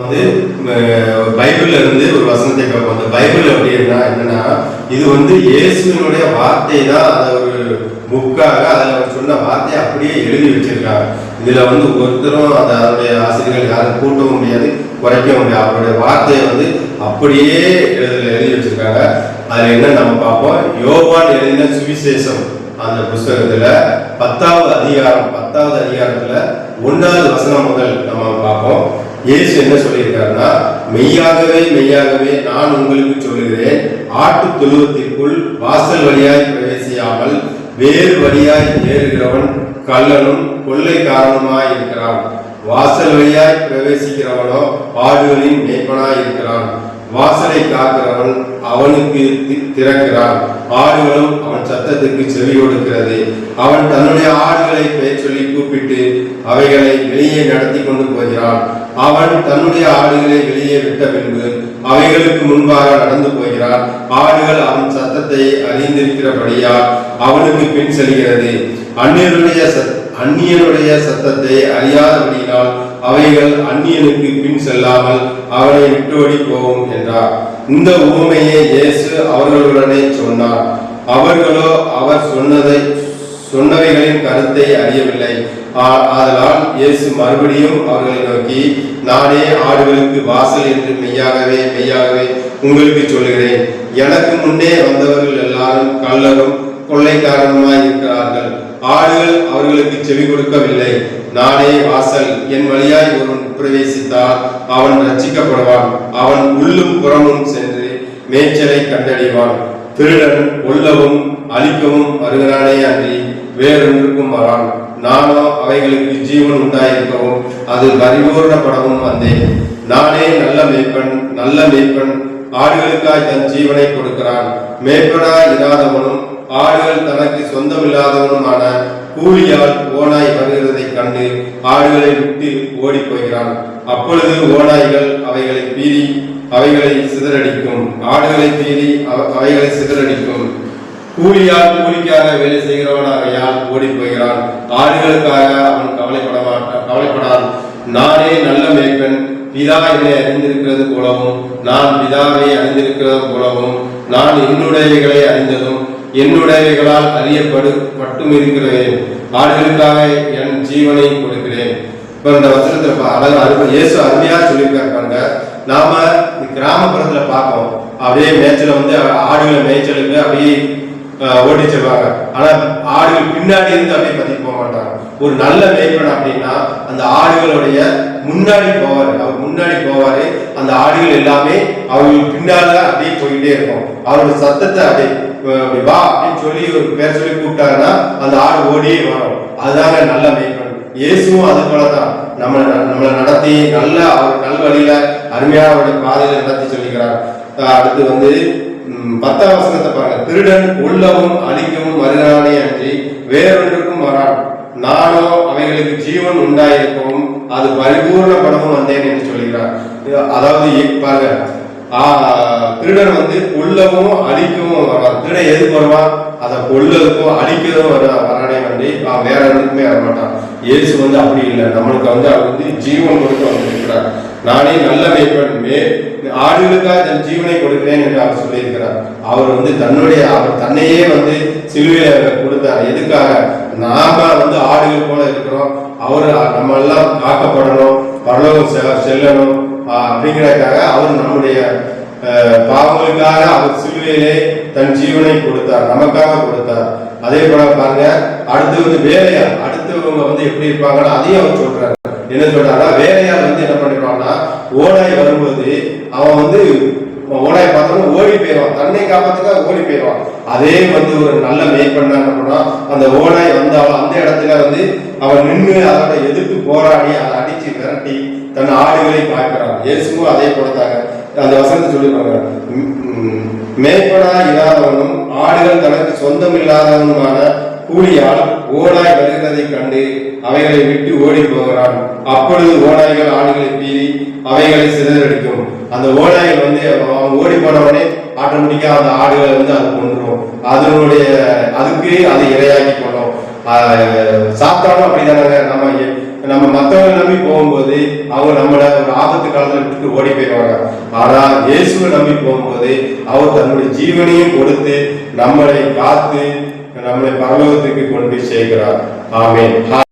வந்து பைபிள்ல இருந்து ஒரு வசனத்தை பார்ப்போம் அந்த பைபிள் அப்படின்னா என்னன்னா இது வந்து இயேசுவினுடைய வார்த்தை தான். அதை ஒரு புக்காக அதில் அவர் சொன்ன வார்த்தையை அப்படியே எழுதி வச்சிருக்காங்க. இதுல வந்து ஒருத்தரும் அதை அதனுடைய ஆசிரியர்கள் யாரும் கூட்டவும் முடியாது குறைக்கவும் முடியாது. அவருடைய வார்த்தையை வந்து அப்படியே எழுதுல எழுதி வச்சிருக்காங்க. அதுல என்ன நம்ம பார்ப்போம்? யோவான் எழுதின சுவிசேஷம். அந்த புஸ்தகத்துல பத்தாவது அதிகாரம் பத்தாவது அதிகாரத்துல ஒன்றாவது வசனம் முதல் நம்ம பார்ப்போம். இயேசு என்ன சொல்லியிருக்காருன்னா மெய்யாகவே மெய்யாகவே நான் உங்களுக்கு சொல்லுகிறேன். ஆட்டு தொழுவத்திற்குள் வாசல் வழியாய் பிரவேசியாமல் வேறு வழியாய் ஏறுகிறவன் கள்ளனும் காரணமாய் இருக்கிறான். வாசல் வழியாய் பிரவேசிக்கிறவனோ ஆடுகளின் மேய்ப்பனாய் இருக்கிறான். வாசலை காக்கிறவன் அவனுக்கு தி- திறக்கிறான். ஆடுகளும் அவன் சத்தத்துக்கு செவி கொடுக்கிறது. அவன் தன்னுடைய ஆடுகளை பெயர் சொல்லி கூப்பிட்டு அவைகளை வெளியே நடத்தி கொண்டு போகிறான். அவன் தன்னுடைய ஆடுகளை வெளியே விட்ட பின்பு அவைகளுக்கு முன்பாக நடந்து போகிறான் ஆடுகள் அவன் சத்தத்தை அறிந்திருக்கிறபடியால் அவனுக்கு பின் செல்கிறது. அந்நியனுடைய சத் அந்நியனுடைய சத்தத்தை அறியாதபடியினால் அவைகள் அந்நியனுக்கு பின் செல்லாமல் அவனை விட்டோடி போகும் என்றார். இந்த ஊமையை இயேசு அவர்களுடனே சொன்னார். அவர்களோ அவர் சொன்னதை சொன்னவைகளின் கருத்தை அறியவில்லை. ஆ- ஆதலால் இயேசு மறுபடியும் அவர்களை நோக்கி நானே ஆடுகளுக்கு வாசல் என்று மெய்யாகவே மெய்யாகவே உங்களுக்கு சொல்லுகிறேன். எனக்கு முன்னே வந்தவர்கள் எல்லாரும் கள்ளரும் கொள்ளைக்காரனுமாய் இருக்கிறார்கள். ஆடுகள் அவர்களுக்கு செவி கொடுக்கவில்லை. நானே வாசல். என் வழியாய் ஒருவன் பிரவேசித்தால் அவன் ரச்சிக்கப்படுவான் அவன் உள்ளும் புறமும் சென்று மேய்ச்சலை கண்டடைவான். திருடன் கொல்லவும் அழிக்கவும் வருகிறானே அன்றி வேறொன்றுக்கும் வரான் நானோ அவைகளுக்கு ஜீவன் உண்டாயிருக்கவும் அது பரிபூர்ணப்படவும் வந்தேன் நானே நல்ல மேய்ப்பன் நல்ல மேய்ப்பன் ஆடுகளுக்காய் தன் ஜீவனை கொடுக்கிறான். மேய்ப்பனாய் இல்லாதவனும் ஆடுகள் தனக்கு சொந்தமில்லாதவனுமான கூலியால் ஓனாய் வருகிறதை கண்டு ஆடுகளை விட்டு ஓடிப் போகிறான். அப்பொழுது ஓநாய்கள் அவைகளை பீறி அவைகளை சிதறடிக்கும். ஆடுகளை பீறி அவ- அவைகளை சிதறடிக்கும். கூலியால் கூலிக்காக வேலை செய்கிறவனாகையால் ஓடி போகிறான்? ஆடுகளுக்காக அவன் கவலைப்பட மாட்டான் கவலைப்படான் நானே நல்ல மேய்ப்பன். பிதா என்னை அறிந்திருக்கிறது போலவும் நான் பிதாவை அறிந்திருக்கிறது போலவும் நான் என்னுடையவைகளை அறிந்ததும் என்னுடையவைகளால் அறியப்படு மட்டும் இருக்கிறேன் ஆடுகளுக்காக என் ஜீவனை கொடுக்கிறேன். இப்ப இந்த வசனத்துல அருமை இயேசு அருமையா சொல்லியிருக்காரு பாருங்க. நாம இந்த கிராமப்புறத்துல பார்ப்போம் அப்படியே மேய்ச்சல வந்து ஆடுகளை மேய்ச்சலுக்கு அப்படியே அஹ், செல்வாங்க ஆனா ஆடுகள் பின்னாடி இருந்து அப்படியே பத்தி போக மாட்டாங்க. ஒரு நல்ல மேய்ப்பன் அப்படின்னா அந்த ஆடுகளுடைய முன்னாடி போவாரு. அவர் முன்னாடி போவாரு. அந்த ஆடுகள் எல்லாமே அவர்கள் பின்னால அப்படியே போயிட்டே இருக்கும். அவரோட சத்தத்தை அப்படியே அப்படி வா அப்படின்னு சொல்லி ஒரு பேர் சொல்லி கூப்பிட்டாங்கன்னா அந்த ஆடு ஓடியே வரும். அதுதாங்க நல்ல மேய்ப்பன். இயேசுவும் அது போலதான். நம்மளை நம்மளை நடத்தி நல்ல அவர் நல்வழியில அருமையான பாதையில நடத்தி சொல்லிக்கிறார். அடுத்து வந்து பத்தாம் வசனத்தை பாருங்க. திருடன் உள்ளவும் அழிக்கவும் வருகிறானே அன்றி வேறொன்றுக்கும் வரான் நானோ அவைகளுக்கு ஜீவன் உண்டாயிருக்கவும் அது பரிபூர்ணப்படவும் வந்தேன் என்று சொல்கிறார். அதாவது இ- பாருங்க. திருடன் வந்து கொல்லவும் அழிக்கவும் வரான் திருடன் எது வருவான் அதை கொல்லதுக்கும் அழிக்கிறதும் வர வரானே வண்டி வேற எதுக்குமே வர மாட்டான் இயேசு வந்து அப்படி இல்லை. நம்மளுக்கு வந்து அவர் வந்து ஜீவன் கொடுக்க நானே நல்ல மேய்ப்பன் மே ஆடுகளுக்காக தன் ஜீவனை கொடுக்கிறேன் என்று அவர் சொல்லியிருக்கிறார். அவர் வந்து தன்னுடைய அவர் தன்னையே வந்து சிலுவையில கொடுத்தார். எதுக்காக? நாம வந்து ஆடுகள் போல இருக்கிறோம். அவர் நம்ம எல்லாம் காக்கப்படணும் பரலோகம் செல்லணும். அப்படிங்கிறதுக்காக அவர் நம்முடைய பாவங்களுக்காக அவர் சிலுவையிலே தன் ஜீவனை கொடுத்தார். நமக்காக கொடுத்தார். அதே போல பாருங்க அடுத்து வந்து வேலையார் அடுத்தவங்க வந்து எப்படி இருப்பாங்கன்னா அதையும் அவர் சொல்றாரு. என்ன சொல்றாரா வேலையார் பண்ணா என்ன ஓனாய் வரும்போது அவன் வந்து ஓனாய் பார்த்தோம்னா ஓடி போயிடுவான். தன்னை காப்பாத்துக்காக ஓடி போயிடுவான். அதே வந்து ஒரு நல்ல மேய்ப்பண்ணா என்ன அந்த ஓனாய் வந்து அவன் அந்த இடத்துல வந்து அவன் நின்று அதோட எதிர்த்து போராடி அதை அடிச்சு விரட்டி தன் ஆடுகளை பார்க்கிறான் இயேசுவும் அதே கொடுத்தாங்க அந்த வசனத்தை சொல்லிருப்பாங்க மேய்ப்பனா இல்லாதவனும் ஆடுகள் தனக்கு சொந்தம் இல்லாதவனுமான கூலியால் ஓனாய் வருகிறதைக் கண்டு அவைகளை விட்டு ஓடி போகிறான் அப்பொழுது ஓநாய்கள் ஆடுகளை பீறி அவைகளை சிதறடிக்கும். அந்த ஓநாய்கள் வந்து அவன் ஓடி போனவனே ஆட்டோமேட்டிக்கா அந்த ஆடுகளை வந்து அது கொண்டுரும் அதனுடைய அதுக்கு அது இரையாக்கி கொள்ளும். சாப்பிட்டாலும் அப்படிதானே நம்ம நம்ம மற்றவங்க நம்பி போகும்போது அவங்க நம்மள ஒரு ஆபத்து காலத்துல விட்டுட்டு ஓடி போயிடுவாங்க. ஆனா இயேசுவை நம்பி போகும்போது அவர் தன்னுடைய ஜீவனையும் கொடுத்து நம்மளை காத்து நம்மளை பரலோகத்துக்கு கொண்டு போய் சேர்க்கிறார் ஆமென்